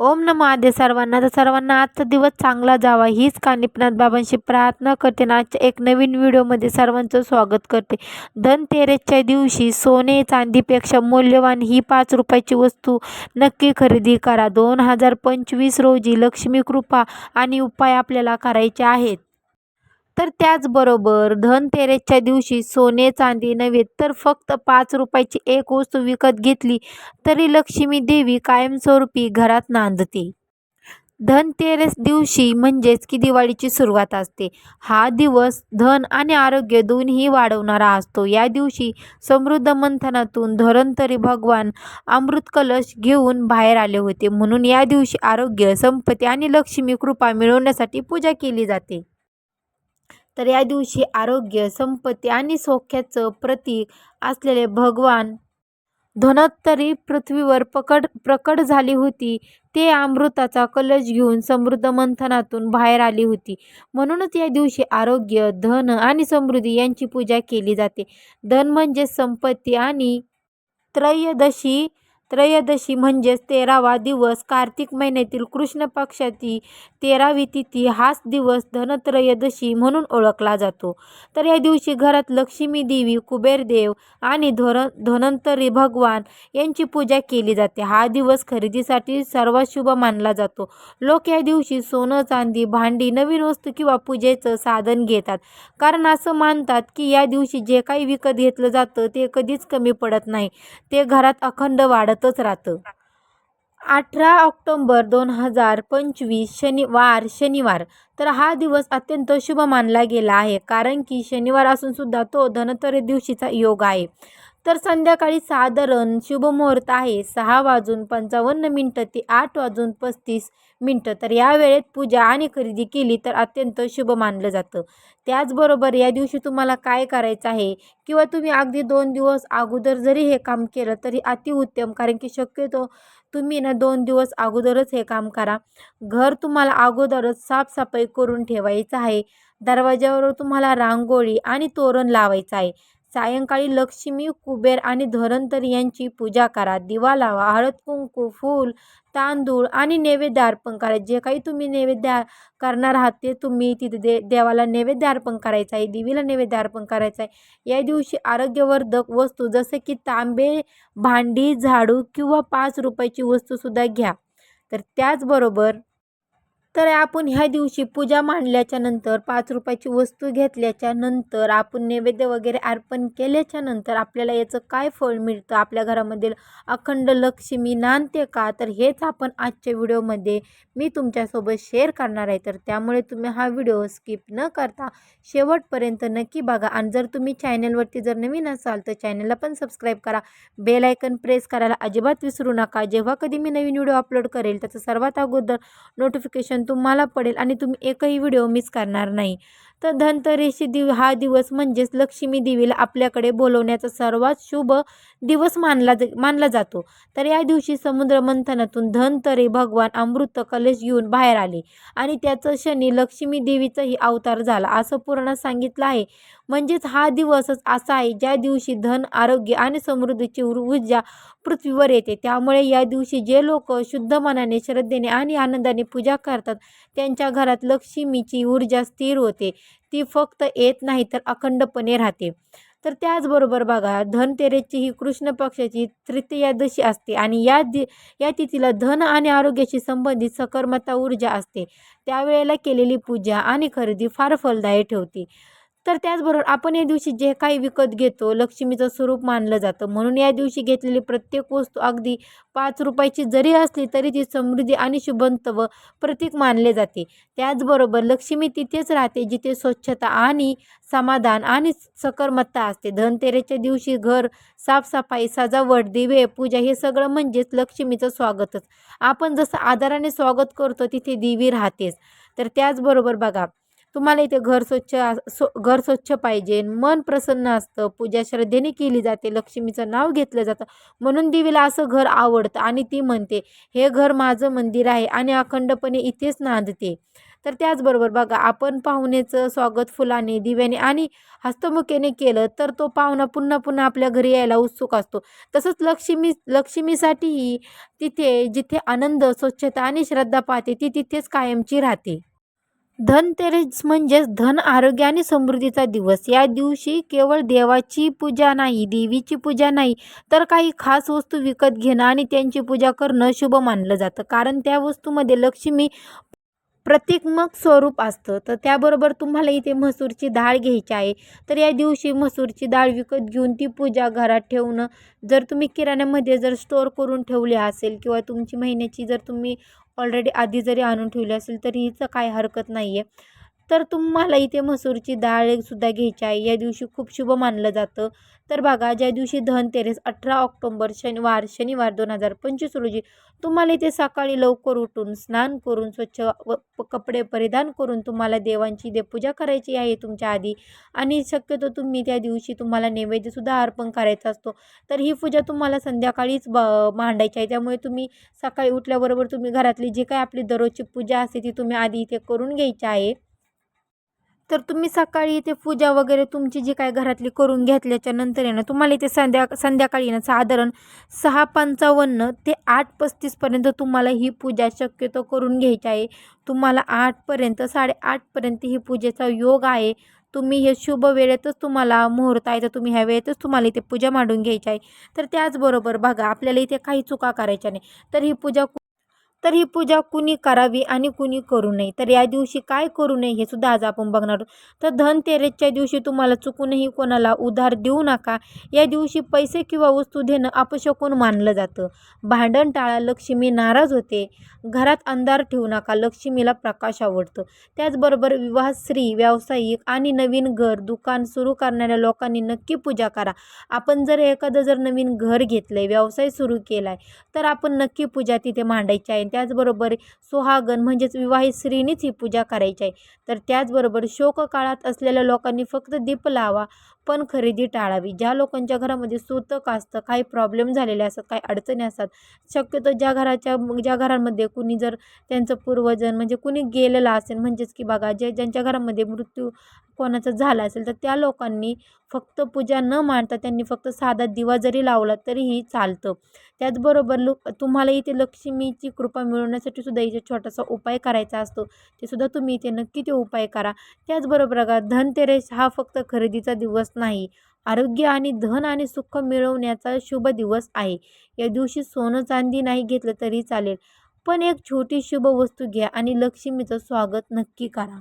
ओम नमो आद्य सर्वांना. तर सर्वांना आजचा दिवस चांगला जावा. हीच कानिपनाथ बाबांशी प्रार्थना करते आणि आजच्या एक नवीन व्हिडिओमध्ये सर्वांचं स्वागत करते. धनतेरसच्या दिवशी सोने चांदीपेक्षा मौल्यवान ही पाच रुपयाची वस्तू नक्की खरेदी करा. दोन हजार पंचवीस रोजी लक्ष्मी कृपा आणि उपाय आपल्याला करायचे आहेत. तर त्याचबरोबर धनतेरसच्या दिवशी सोने चांदी नव्हे तर फक्त पाच रुपयाची एक वस्तू विकत घेतली तरी लक्ष्मी देवी कायमस्वरूपी घरात नांदते. धनतेरस दिवशी म्हणजेच की दिवाळीची सुरुवात असते. हा दिवस धन आणि आरोग्य दोन्ही वाढवणारा असतो. या दिवशी समृद्ध मंथनातून धरणतरी भगवान अमृत कलश घेऊन बाहेर आले होते. म्हणून या दिवशी आरोग्य संपत्ती आणि लक्ष्मी कृपा मिळवण्यासाठी पूजा केली जाते. तर या दिवशी आरोग्य संपत्ती आणि सौख्याचं प्रतीक असलेले भगवान धनोत्तरी पृथ्वीवर पकड प्रकट झाली होती. ते अमृताचा कलश घेऊन समृद्ध मंथनातून बाहेर आली होती. म्हणूनच या दिवशी आरोग्य धन आणि समृद्धी यांची पूजा केली जाते. धन म्हणजे संपत्ती आणि त्रयोदशी त्रयोदशी म्हणजेच तेरावा दिवस. कार्तिक महिन्यातील कृष्ण पक्षाची तेरावी तिथी हाच दिवस धनत्रयोदशी म्हणून ओळखला जातो. तर या दिवशी घरात लक्ष्मी देवी कुबेरदेव आणि धोरण धनंतरी भगवान यांची पूजा केली जाते. हा दिवस खरेदीसाठी सर्वात शुभ मानला जातो. लोक या दिवशी सोनं चांदी भांडी नवीन वस्तू किंवा पूजेचं साधन घेतात. कारण असं मानतात की या दिवशी जे काही विकत घेतलं जातं ते कधीच कमी पडत नाही. ते घरात अखंड वाढत वाढतच राहतं. अठरा ऑक्टोंबर दोन हजार पंचवीस शनिवार शनिवार. तर हा दिवस अत्यंत शुभ मानला गेला आहे कारण की शनिवार असूनसुद्धा तो धनतरी दिवशीचा योग आहे. तर संध्याकाळी साधारण शुभमुहूर्त आहे. सहा वाजून पंचावन्न मिनटं ते आठ वाजून पस्तीस मिनटं. तर या वेळेत पूजा आणि खरेदी केली तर अत्यंत शुभ मानलं जातं. त्याचबरोबर या दिवशी तुम्हाला काय करायचं आहे? किंवा तुम्ही अगदी दोन दिवस अगोदर जरी हे काम केलं तरी अतिउत्तम कारण की शक्यतो तुम्ही ना दोन दिवस अगोदरच हे काम करा. घर तुम्हाला अगोदरच साफसफाई करून ठेवायचं आहे. दरवाज्यावर तुम्हाला रांगोळी आणि तोरण लावायचं आहे. सायंकाळी लक्ष्मी कुबेर आणि धरंतर यांची पूजा करा. दिवा लावा हळद कुंकू फूल तांदूळ आणि नैवेद्य अर्पण करा. जे काही तुम्ही नैवेद्य करणार आहात ते तुम्ही तिथे दे देवाला नैवेद्य अर्पण करायचं आहे देवीला नैवेद्य अर्पण करायचं आहे. या दिवशी आरोग्यवर्धक वस्तू जसे की तांबे भांडी झाडू किंवा पाच रुपयाची वस्तूसुद्धा घ्या. तर त्याचबरोबर तर आपण ह्या दिवशी पूजा मांडल्याच्या नंतर पाच रुपयाची वस्तू घेतल्याच्या नंतर आपण नैवेद्य वगैरे अर्पण केल्याच्यानंतर आपल्याला याचं काय फळ मिळतं? आपल्या घरामधील अखंड लक्ष्मी नांदते का? तर हेच आपण आजच्या व्हिडिओमध्ये मी तुमच्यासोबत शेअर करणार आहे. तर त्यामुळे तुम्ही हा व्हिडिओ स्किप न करता शेवटपर्यंत नक्की बघा. आणि जर तुम्ही चॅनलवरती जर नवीन असाल तर चॅनलला पण सबस्क्राईब करा. बेल आयकन प्रेस करायला अजिबात विसरू नका. जेव्हा कधी मी नवीन व्हिडिओ अपलोड करेल त्याचं सर्वात अगोदर नोटिफिकेशन तुम्हाला पडेल आणि तुम्ही एकही व्हिडिओ मिस करणार नाही. तर धनतरेशी दिव हा दिवस म्हणजेच लक्ष्मी देवीला आपल्याकडे बोलवण्याचा सर्वात शुभ दिवस मानला मानला जातो. तर या दिवशी समुद्र मंथनातून धनतरे भगवान अमृत कलश घेऊन बाहेर आले आणि त्याचं शनी लक्ष्मी देवीचाही अवतार झाला असं पूर्ण सांगितलं आहे. म्हणजेच हा दिवसच असा आहे ज्या दिवशी धन आरोग्य आणि समृद्धीची ऊर्जा पृथ्वीवर येते. त्यामुळे या दिवशी जे लोक शुद्ध मनाने श्रद्धेने आणि आनंदाने पूजा करतात त्यांच्या घरात लक्ष्मीची ऊर्जा स्थिर होते. ती फक्त येत नाही तर अखंडपणे राहते. तर त्याचबरोबर बघा धनतेरेसची ही कृष्ण पक्षाची तृतीयादशी असते आणि या दि या तिथीला धन आणि आरोग्याशी संबंधित सकर्मता ऊर्जा असते. त्यावेळेला केलेली पूजा आणि खरेदी फार फलदायी ठेवते. तर त्याचबरोबर आपण या दिवशी जे काही विकत घेतो लक्ष्मीचं स्वरूप मानलं जातं. म्हणून या दिवशी घेतलेली प्रत्येक वस्तू अगदी पाच रुपयाची जरी असली तरी ती समृद्धी आणि शुभंतव प्रतीक मानले जाते. त्याचबरोबर लक्ष्मी तिथेच राहते जिथे स्वच्छता आणि समाधान आणि सकर्मत्ता असते. धनतेरेच्या दिवशी घर साफसफाई सजावट दिवे पूजा हे सगळं म्हणजेच लक्ष्मीचं स्वागतच. आपण जसं आदराने स्वागत करतो तिथे देवी राहतेच. तर त्याचबरोबर बघा तुम्हाला इथे घर स्वच्छ सो घर स्वच्छ पाहिजे. मन प्रसन्न असतं. पूजा श्रद्धेने केली जाते. लक्ष्मीचं नाव घेतलं जातं. म्हणून देवीला असं घर आवडतं आणि ती म्हणते हे घर माझं मंदिर आहे आणि अखंडपणे इथेच नांदते. तर त्याचबरोबर बघा आपण पाहुण्याचं स्वागत फुलाने दिव्याने आणि हस्तमुखेने केलं तर तो पाहुणा पुन्हा पुन्हा आपल्या घरी यायला उत्सुक असतो. तसंच लक्ष्मी लक्ष्मीसाठीही तिथे जिथे आनंद स्वच्छता आणि श्रद्धा पाहते ती तिथेच कायमची राहते. धनतेरस म्हणजेच धन आरोग्य आणि समृद्धीचा दिवस. या दिवशी केवळ देवाची पूजा नाही देवीची पूजा नाही तर काही खास वस्तू विकत घेणं आणि त्यांची पूजा करणं शुभ मानलं जातं. कारण त्या वस्तूमध्ये लक्ष्मी प्रतिकमक स्वरूप असतं. तर त्याबरोबर तुम्हाला इथे मसूरची डाळ घ्यायची आहे. तर या दिवशी मसूरची डाळ विकत घेऊन ती पूजा घरात ठेवणं जर तुम्ही किराण्यामध्ये जर स्टोअर करून ठेवली असेल किंवा तुमची महिन्याची जर तुम्ही ऑलरेडी आधी जरी आणून ठेवली असेल तरी हिचं काय हरकत नाही आहे तर तुम्हाला इथे मसूरची डाळसुद्धा घ्यायची आहे. या दिवशी खूप शुभ मानलं जातं. तर बघा ज्या दिवशी धनतेरस अठरा ऑक्टोंबर शनिवार शनिवार दोन हजार पंचवीस रोजी तुम्हाला इथे सकाळी लवकर उठून स्नान करून स्वच्छ व कपडे परिधान करून तुम्हाला देवांची दे पूजा करायची आहे तुमच्या आधी. आणि शक्यतो तुम्ही त्या दिवशी तुम्हाला नैवेद्यसुद्धा अर्पण करायचा असतो. तर ही पूजा तुम्हाला संध्याकाळीच ब मांडायची आहे. त्यामुळे तुम्ही सकाळी उठल्याबरोबर तुम्ही घरातली जी काय आपली दररोजची पूजा असते ती तुम्ही आधी इथे करून घ्यायची आहे. तर तुम्ही सकाळी इथे पूजा वगैरे तुमची जी काय घरातली करून घेतल्याच्या नंतर आहे ना तुम्हाला इथे संध्या संध्याकाळी ना साधारण सहा पंचावन्न ते आठ पस्तीसपर्यंत तुम्हाला ही पूजा शक्यतो करून घ्यायची आहे. तुम्हाला आठपर्यंत साडेआठपर्यंत ही पूजेचा योग आहे. तुम्ही हे शुभ वेळेतच तुम्हाला मुहूर्त आहे तर तुम्ही ह्या वेळेतच तुम्हाला इथे पूजा मांडून घ्यायची आहे. तर त्याचबरोबर बघा आपल्याला इथे काही चुका करायच्या नाही. तर ही पूजा तर ही पूजा कुणी करावी आणि कुणी करू नये? तर या दिवशी काय करू नये हे सुद्धा आज आपण बघणार आहोत. तर धनतेरसच्या दिवशी तुम्हाला चुकूनही कोणाला उधार देऊ नका. या दिवशी पैसे किंवा वस्तू देणं अपशकून मानलं जातं. भांडण टाळा लक्ष्मी नाराज होते. घरात अंधार ठेवू नका लक्ष्मीला प्रकाश आवडतो. त्याचबरोबर विवाह स्त्री व्यावसायिक आणि नवीन घर दुकान सुरू करणाऱ्या लोकांनी नक्की पूजा करा. आपण जर एखादं जर नवीन घर घेतलं आहे व्यवसाय सुरू केला आहे तर आपण नक्की पूजा तिथे मांडायची आहे. त्याचबरोबर सुहागन म्हणजेच विवाहित स्त्रीनीच ही पूजा करायची आहे. तर त्याचबरोबर शोक काळात असलेल्या लोकांनी फक्त दीप लावा पण खरेदी टाळावी. ज्या लोकांच्या घरामध्ये सूतक असतं काही प्रॉब्लेम झालेले असतात काही अडचणी असतात शक्यतो ज्या घराच्या ज्या घरांमध्ये कुणी जर त्यांचं पूर्वजन म्हणजे कुणी गेलेलं असेल म्हणजेच की बघा जे ज्यांच्या घरामध्ये मृत्यू कोणाचा झाला असेल तर त्या लोकांनी फक्त पूजा न मांडता त्यांनी फक्त साधा दिवा जरी लावला तरीही चालतं. त्याचबरोबर लोक तुम्हाला इथे लक्ष्मीची कृपा मिळवण्यासाठी सुद्धा इथे छोटासा उपाय करायचा असतो. ते सुद्धा तुम्ही इथे नक्की ते उपाय करा. त्याचबरोबर बघा धनतेरस हा फक्त खरेदीचा दिवस नाही. आरोग्य आणि धन आणि सुख मिळवण्याचा शुभ दिवस आहे. या दिवशी सोनं चांदी नाही घेतलं तरी चालेल. पण एक छोटी शुभ वस्तू घ्या आणि लक्ष्मीचं स्वागत नक्की करा.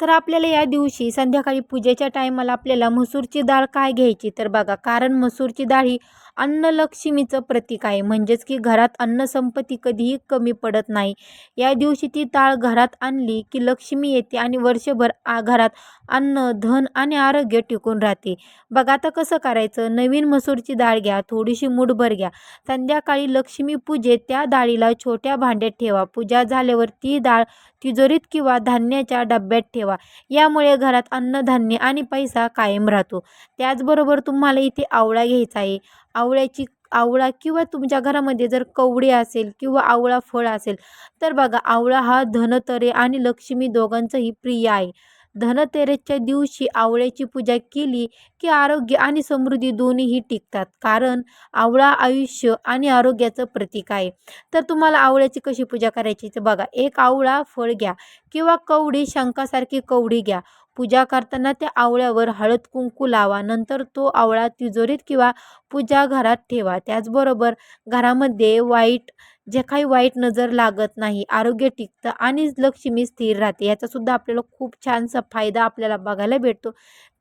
तर आपल्याला या दिवशी संध्याकाळी पूजेच्या टायमाला आपल्याला मसूरची डाळ काय घ्यायची? तर बघा कारण मसूरची डाळ ही अन्नलक्ष्मीचं प्रतीक आहे. म्हणजेच की घरात अन्नसंपत्ती कधीही कमी पडत नाही. या दिवशी ती डाळ घरात आणली की लक्ष्मी येते आणि वर्षभर आ घरात अन्न धन आणि आरोग्य टिकून राहते. बघा आता कसं करायचं? नवीन मसूरची डाळ घ्या थोडीशी मुठभर घ्या. संध्याकाळी लक्ष्मी पूजेत त्या डाळीला छोट्या भांड्यात ठेवा. पूजा झाल्यावर ती डाळ तिजोरीत किंवा धान्याच्या डब्यात ठेवा. यामुळे घरात अन्नधान्य आणि पैसा कायम राहतो. त्याचबरोबर तुम्हाला इथे आवळा घ्यायचा आहे. आवळ्याची आवळा किंवा तुमच्या घरामध्ये जर कवडी असेल किंवा आवळा फळ असेल तर बघा आवळा हा धनतरे आणि लक्ष्मी दोघांचंही प्रिय आहे. धनतेरसच्या दिवशी आवळ्याची पूजा केली की आरोग्य आणि समृद्धी दोन्हीही टिकतात कारण आवळा आयुष्य आणि आरोग्याचं प्रतीक आहे. तर तुम्हाला आवळ्याची कशी पूजा करायची तर बघा. एक आवळा फळ घ्या किंवा कवडी शंखासारखी कवडी घ्या. पूजा करताना त्या आवळ्यावर हळद कुंकू लावा. नंतर तो आवळा तिजोरीत किंवा पूजा घरात ठेवा. त्याचबरोबर घरामध्ये वाईट जे काही वाईट नजर लागत नाही आरोग्य टिकतं आणि लक्ष्मी स्थिर राहते याचासुद्धा आपल्याला खूप छानसा फायदा आपल्याला बघायला भेटतो.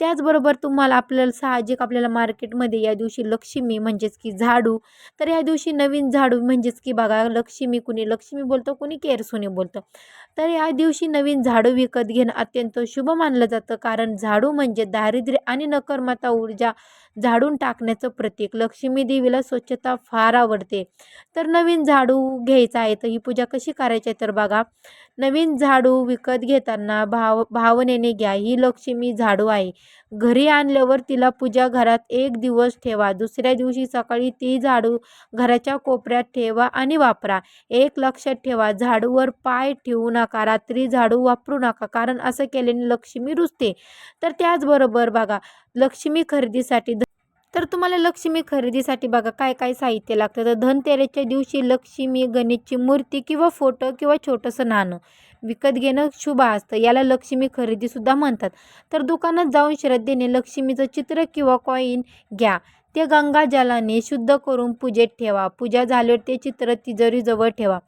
त्याचबरोबर तुम्हाला आपल्याला साहजिक आपल्याला मार्केटमध्ये या दिवशी लक्ष्मी म्हणजेच की झाडू तर या दिवशी नवीन झाडू म्हणजेच की बघा लक्ष्मी कुणी लक्ष्मी बोलतं कुणी केरसुनी बोलतं. तर या दिवशी नवीन झाडू विकत घेणं अत्यंत शुभ मानलं जातं कारण झाडू म्हणजे दारिद्र्य आणि नकर्मता ऊर्जा झाडून टाकण्याचं प्रतीक. लक्ष्मी देवीला स्वच्छता फार आवडते. तर नवीन झाडू घ्यायचा आहे तर ही पूजा कशी करायची आहे तर बघा नवीन झाडू विकत घेताना भाव भावनेने घ्या. ही लक्ष्मी झाडू आहे. घरी आणल्यावर तिला पूजा घरात एक दिवस ठेवा. दुसऱ्या दिवशी सकाळी ती झाडू घराच्या कोपऱ्यात ठेवा आणि वापरा. एक लक्षात ठेवा झाडूवर पाय ठेवू नका. रात्री झाडू वापरू नका कारण असं केल्याने लक्ष्मी रुजते. तर त्याचबरोबर बघा लक्ष्मी खरेदीसाठी तर तुम्हाला लक्ष्मी खरेदीसाठी बघा काय काय साहित्य लागतं. तर धनतेरेच्या दिवशी लक्ष्मी गणेशची मूर्ती किंवा फोटो किंवा छोटंसं नाणं. विकत घेणं शुभ असतं. याला लक्ष्मी खरेदीसुद्धा म्हणतात. तर दुकानात जाऊन श्रद्धेने लक्ष्मीचं चित्र किंवा कॉईन घ्या. ते गंगाजलाने शुद्ध करून पूजेत ठेवा. पूजा झाल्यावर ते चित्र तिजोरीजवळ ठेवा.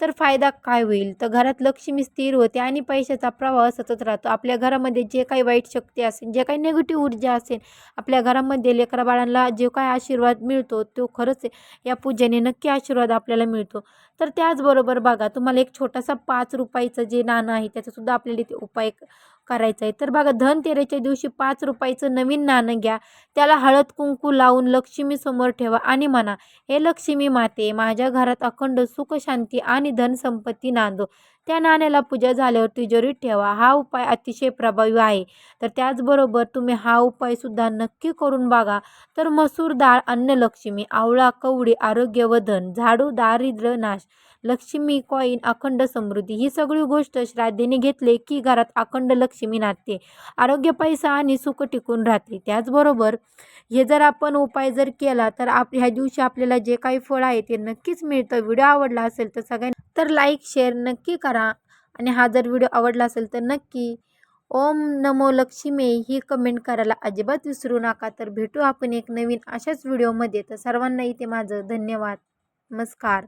तर फायदा काय होईल? तर घरात लक्ष्मी स्थिर होते आणि पैशाचा प्रवाह सतत राहतो. आपल्या घरामध्ये जे काही वाईट शक्ती असेल जे काही निगेटिव्ह ऊर्जा असेल आपल्या घरामध्ये लेकरा बाळांना जे काय आशीर्वाद मिळतो तो खरंच या पूजेने नक्की आशीर्वाद आपल्याला मिळतो. तर त्याचबरोबर बघा तुम्हाला एक छोटासा पाच रुपयाचं जे नाणं आहे त्याचासुद्धा आपल्याला इथे उपाय करायचं आहे तर बघा धनतेरेच्या दिवशी पाच रुपयाचं नवीन नाणं घ्या. त्याला हळद कुंकू लावून लक्ष्मी समोर ठेवा आणि म्हणा हे लक्ष्मी माते माझ्या घरात अखंड सुख शांती आणि धनसंपत्ती नांदो त्या नाण्याला पूजा झाल्यावर तिजोरीत ठेवा. हा उपाय अतिशय प्रभावी आहे. तर त्याचबरोबर तुम्ही हा उपायसुद्धा नक्की करून बघा. तर मसूर डाळ अन्नलक्ष्मी आवळा कवडी आरोग्य व धन झाडू दारिद्र्य नाश. लक्ष्मी कॉईन अखंड समृद्धी ही सगळी गोष्ट श्राद्धेने घेतले की घरात अखंड लक्ष्मी नाते आरोग्य पैसा आणि सुख टिकून राहते. त्याचबरोबर हे जर आपण उपाय जर केला तर आप ह्या दिवशी आपल्याला जे काही फळ आहे ते नक्कीच मिळतं. व्हिडिओ आवडला असेल तर सगळ्यांनी तर लाईक शेअर नक्की करा. आणि हा जर व्हिडिओ आवडला असेल तर नक्की ओम नमो लक्ष्मी ही कमेंट करायला अजिबात विसरू नका. तर भेटू आपण एक नवीन अशाच व्हिडिओमध्ये तर सर्वांना इथे माझं धन्यवाद. नमस्कार.